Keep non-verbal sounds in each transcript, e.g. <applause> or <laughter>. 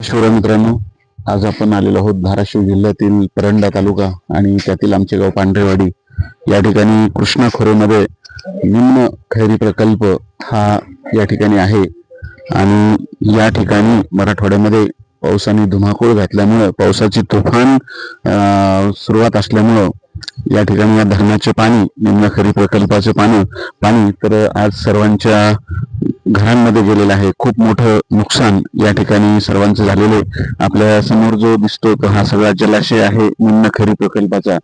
शिवराय मित्रांनो आज आपण आलेलो आहोत धाराशिव जिल्ह्यातील परंडा तालुका आणि त्यातील आमचे गाव पांढरेवाडी. या ठिकाणी कृष्णा खोरेमध्ये निम्न खैरी प्रकल्प हा या ठिकाणी आहे. आणि या ठिकाणी मराठवाड्यामध्ये पावसाने धुमाकूळ घातल्यामुळं पावसाची तुफान सुरुवात असल्यामुळं या ठिकाणी या धरणाचे पाणी निम्न खरी प्रकल्पाचे पाणी पाणी तर आज सर्वांच्या घरांमध्ये गेलेलं आहे. खूप मोठं नुकसान या ठिकाणी सर्वांचं झालेलं आहे. आपल्यासमोर जो दिसतो तो हा सगळा जलाशय आहे निम्न खरी प्रकल्पाचा.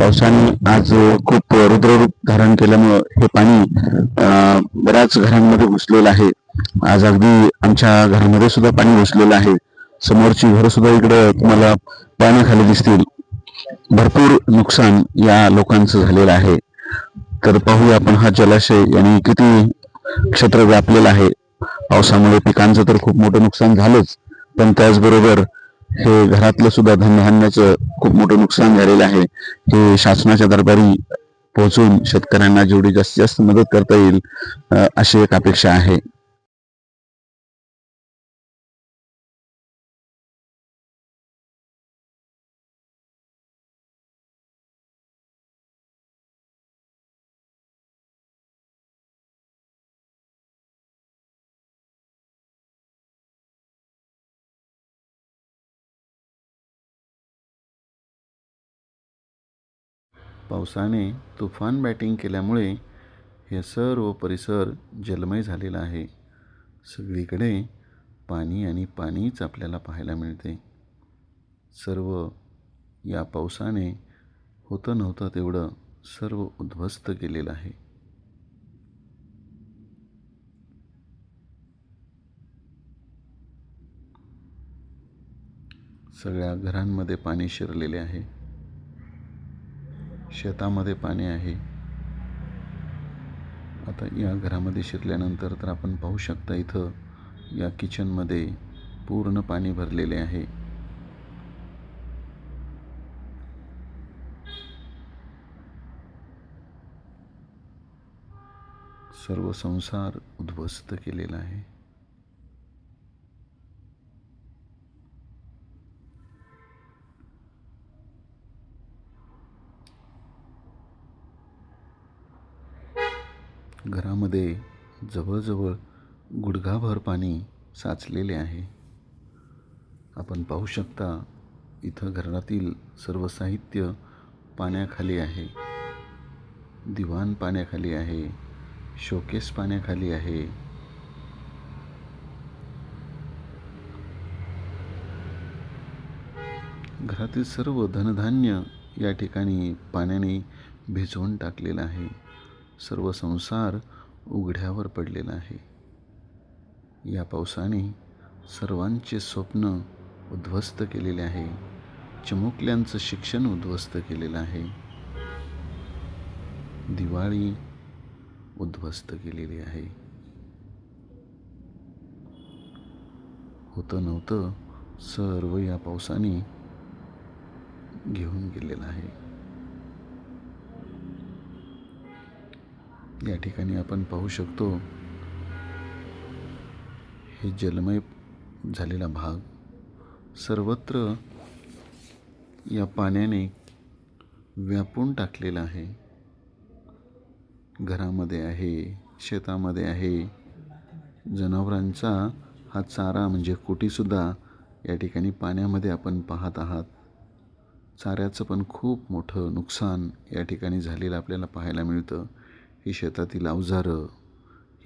पावसाने आज खूप रुद्ररूप धारण केल्यामुळं हे पाणी अं, बऱ्याच घरांमध्ये घुसलेलं आहे. आज अगदी आमच्या घरामध्ये सुद्धा पाणी घुसलेलं आहे. समोरची घरं सुद्धा इकडे तुम्हाला पाण्याखाली दिसतील. भरपूर नुकसान या लोकांचं झालेलं आहे. तर पाहूया आपण हा जलाशय यांनी किती क्षेत्र व्यापलेलं आहे. पावसामुळे पिकांचं तर खूप मोठं नुकसान झालंच पण त्याचबरोबर हे घरातलं सुद्धा धन्यधान्याचं खूप मोठं नुकसान झालेलं आहे. हे शासनाच्या दरबारी पोहोचून शेतकऱ्यांना जेवढी जास्तीत जास्त मदत करता येईल अशी एक अपेक्षा आहे. पावसाने तुफान बॅटिंग केल्यामुळे हे सर्व परिसर जलमय झालेला आहे. सगळीकडे पाणी आणि पाणीच आपल्याला पाहायला मिळते. सर्व या पावसाने होतं नव्हतं तेवढं सर्व उद्ध्वस्त केलेलं आहे. सगळ्या घरांमध्ये पाणी शिरलेले आहे. शेतामध्ये पाणी आहे. आता या घरामध्ये शिरल्यानंतर तर आपण पाहू शकता इथं या किचनमध्ये पूर्ण पाणी भरलेले आहे. सर्व संसार उद्ध्वस्त केलेला आहे. घरामध्ये जवळजवळ गुडघाभर पाणी साचलेले आहे. आपण पाहू शकता इथं घरातील सर्व साहित्य पाण्याखाली आहे. दिवाण पाण्याखाली आहे. शोकेस पाण्याखाली आहे. घरातील सर्व धनधान्य या ठिकाणी पाण्याने भिजवून टाकलेलं आहे. सर्व संसार उघड्यावर पडलेला आहे. या पावसाने सर्वांचे स्वप्न उद्ध्वस्त केलेले आहे. चिमुकल्यांचं शिक्षण उद्ध्वस्त केलेलं आहे. दिवाळी उद्ध्वस्त केलेली आहे. होतं नव्हतं सर्व या पावसाने घेऊन गेलेलं आहे. या ठिकाणी आपण पाहू शकतो हे जलमय झालेला भाग. सर्वत्र या पाण्याने व्यापून टाकलेला आहे. घरामध्ये आहे शेतामध्ये आहे. जनावरांचा हा चारा म्हणजे कुटीसुद्धा या ठिकाणी पाण्यामध्ये आपण पाहत आहात. चाऱ्याचं पण खूप मोठं नुकसान या ठिकाणी झालेलं आपल्याला पाहायला मिळतं. ही शेतातील अवजारं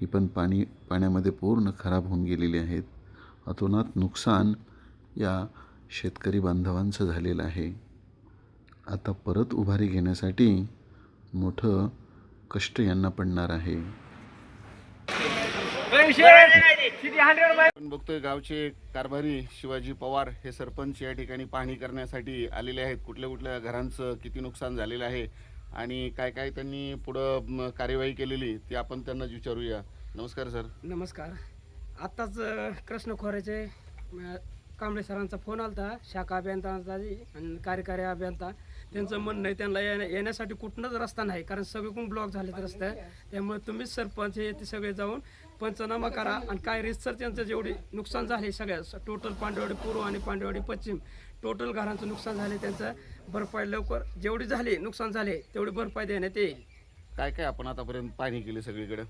ही पण पाणी पाण्यामध्ये पूर्ण खराब होऊन गेलेली आहेत. अतोनात नुकसान या शेतकरी बांधवांचं झालेलं आहे. आता परत उभारी घेण्यासाठी मोठं कष्ट यांना पडणार आहे. आपण बघतोय गावचे कारभारी शिवाजी पवार हे सरपंच या ठिकाणी पाहणी करण्यासाठी आलेले आहेत. कुठल्या कुठल्या घरांचं किती नुकसान झालेलं आहे? आणि काय काय त्यांनी पुढं कार्यवाही केलेली ती आपण त्यांनाच विचारूया. नमस्कार सर. नमस्कार. आत्ताच कृष्ण खोऱ्याचे कांबळे सरांचा फोन आलता शाखा अभियंताचा आणि कार्यकारी अभियंता. त्यांचं म्हणणं आहे त्यांना येण्या- येण्यासाठी कुठनंच रस्ता नाही कारण सगळीकडून ब्लॉक झालेत रस्ते. त्यामुळे तुम्हीच सरपंच हे ते सगळे जाऊन पंचनामा करा आणि काय रिसर त्यांचं जेवढी नुकसान झाले सगळ्या टोटल पांडववाडी पूर्व आणि पांडववाडी पश्चिम टोटल घरांचं नुकसान झाले त्यांचं. भरपाई लवकर जेवढी झाली नुकसान झाले तेवढी भरपाई देण्यात येईल. काय काय आपण आतापर्यंत पाणी केले सगळीकडे?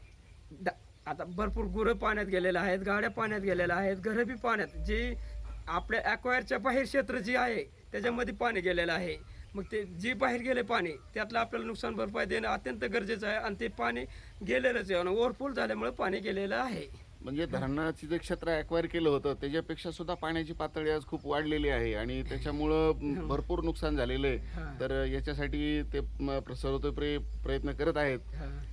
दा- आता भरपूर गुरं पाण्यात गेलेल्या आहेत गाड्या पाण्यात गेलेल्या आहेत घरं बी पाण्यात. जी आपल्या अक्वायरच्या बाहेर क्षेत्र जी आहे त्याच्यामध्ये पाणी गेलेलं आहे. मग ते जी बाहेर गेले पाणी त्यातलं आपल्याला नुकसान भरपाई देणं अत्यंत गरजेचं आहे आणि ते पाणी गेलेलंच आहे आणि ओव्हरफुल झाल्यामुळे पाणी गेलेलं आहे. म्हणजे धरणाची जे क्षेत्र अक्वायर केलं होतं त्याच्यापेक्षा सुद्धा पाण्याची पातळी आज खूप वाढलेली आहे आणि त्याच्यामुळं <laughs> भरपूर नुकसान झालेलं आहे. तर याच्यासाठी ते सर्वतोपरी प्रयत्न करत आहेत.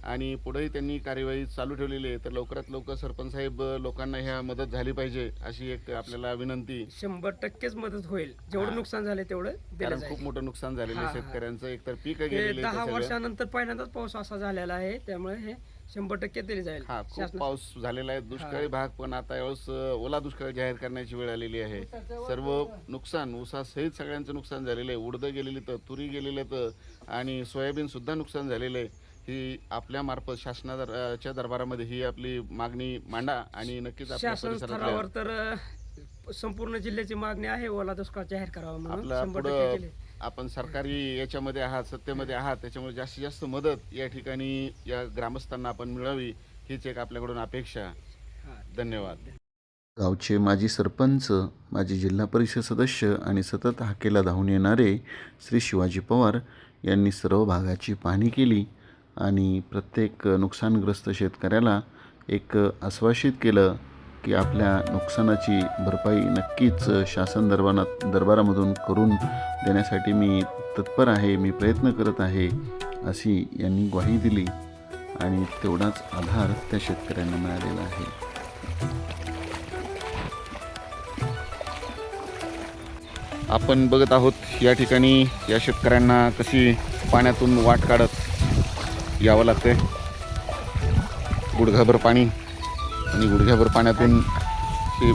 आणि पुढेही त्यांनी कार्यवाही चालू ठेवलेली आहे. तर लवकरात लवकर सरपंच साहेब लोकांना ह्या मदत झाली पाहिजे अशी एक आपल्याला विनंती. शंभर टक्केच मदत होईल. जेवढं नुकसान झालं तेवढं कारण खूप मोठं नुकसान झालेलं आहे. शेतकऱ्यांचं. एकतर पीक दहा वर्षानंतर पहिल्यांदाच पाऊस असा झालेला आहे. त्यामुळे हे शंभर टक्के दिले जाईल. हा खूप शासना- पाऊस झालेला आहे दुष्काळी भाग पण आता यावेळेस अं, ओला दुष्काळ जाहीर करण्याची वेळ आलेली आहे. सर्व नुकसान ऊसासहित सगळ्यांचं नुकसान झालेलं आहे. उडदं गेलेली तर तुरी गेलेलं तर आणि सोयाबीन सुद्धा नुकसान झालेलं आहे. ही आपल्या मार्फत शासनाच्या दरबारामध्ये ही आपली मागणी मांडा आणि नक्कीच आपल्या शासन परिसरातल्या तर अ, संपूर्ण जिल्ह्याची मागणी आहे ओला दुष्काळ जाहीर करावा म्हणून. आपला शंभर टक्के पुढं केले. आपण सरकारी याच्यामध्ये आहात सत्तेमध्ये आहात त्याच्यामुळे जास्तीत जास्त मदत या ठिकाणी या ग्रामस्थांना आपण मिळावी हीच एक आपल्याकडून अपेक्षा हा. धन्यवाद. गावचे माजी सरपंच माजी जिल्हा परिषद सदस्य आणि सतत हाकेला धावून येणारे श्री शिवाजी पवार यांनी सर्व भागाची पाहणी केली आणि प्रत्येक नुकसानग्रस्त शेतकऱ्याला एक आश्वासित केलं. की आपल्या नुकसानाची भरपाई नक्कीच शासन दरबारात दरबारामधून करून देण्यासाठी मी तत्पर आहे मी प्रयत्न करत आहे अशी यांनी ग्वाही दिली आणि तेवढाच आधार त्या शेतकऱ्यांना मिळालेला आहे. आपण बघत आहोत या ठिकाणी या शेतकऱ्यांना कशी पाण्यातून वाट काढत यावं लागतंय. गुडघाभर पाणी आणि गुडघ्याभर पाण्यातून ही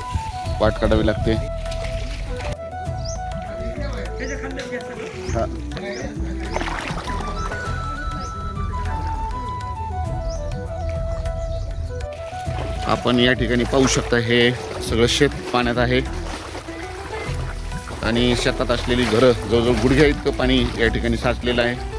वाट काढावी लागते. हा. आपण या ठिकाणी पाहू शकता हे सगळं शेत पाण्यात आहे. आणि शेतात असलेली घरं जवळजवळ गुडघ्या इतकं पाणी या ठिकाणी साचलेलं आहे.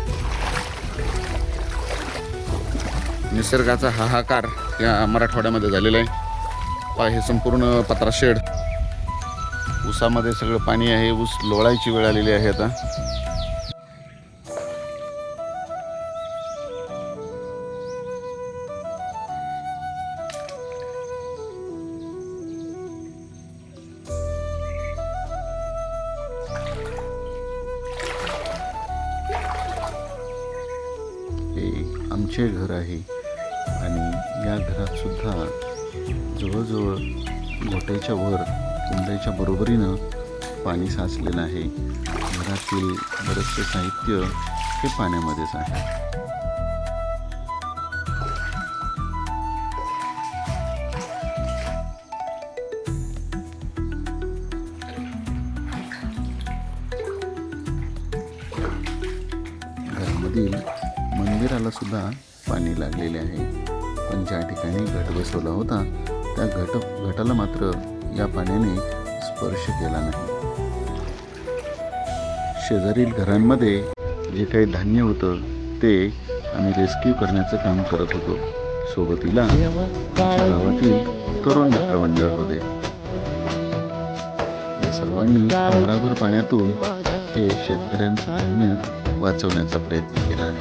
निसर्गाचा हाहाकार या मराठवाड्यामध्ये झालेला आहे. पा हे संपूर्ण पत्रा शेड. ऊसामध्ये सगळं पाणी आहे ऊस लोळायची वेळ आलेली आहे आता. हे आमचे घर आहे. या घरात सुद्धा जवळजवळ घोट्याच्या वर कुंड्याच्या बरोबरीनं पाणी साचलेलं आहे. घरातील बरेचसे साहित्य हे पाण्यामध्येच आहे. घरामधील मंदिराला सुद्धा पाणी लागलेले आहे. आपण ज्या ठिकाणी घट बसवला होता. त्या घट घटाला मात्र या पाण्याने स्पर्श केला नाही. शेजारील घरांमध्ये जे काही धान्य होतं ते आम्ही रेस्क्यू करण्याचं काम करत होतो. सोबतीला गावातील तरुण मित्रमंडळ होते. या सर्वांनी भराभर पाण्यातून हे शेतकऱ्यांचं धान्य वाचवण्याचा प्रयत्न केला.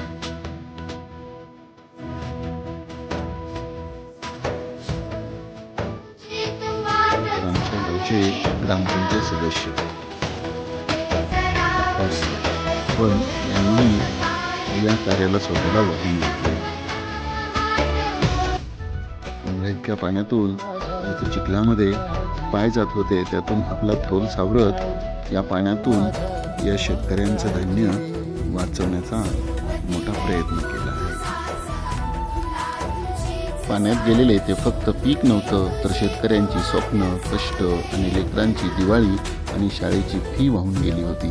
आमच्या ग्रामपंचायत सदस्य. पण यांनी या कार्याला स्वतःला वाहून घेतले इतक्या पाण्यातून चिखलामध्ये पाय जात होते त्यातून आपला थोल सावरत या पाण्यातून या शेतकऱ्यांचं धान्य वाचवण्याचा मोठा प्रयत्न केला. पाण्यात गेलेले ते फक्त पीक नव्हतं तर शेतकऱ्यांची स्वप्न कष्ट आणि लेकरांची दिवाळी आणि शाळेची फी वाहून गेली होती.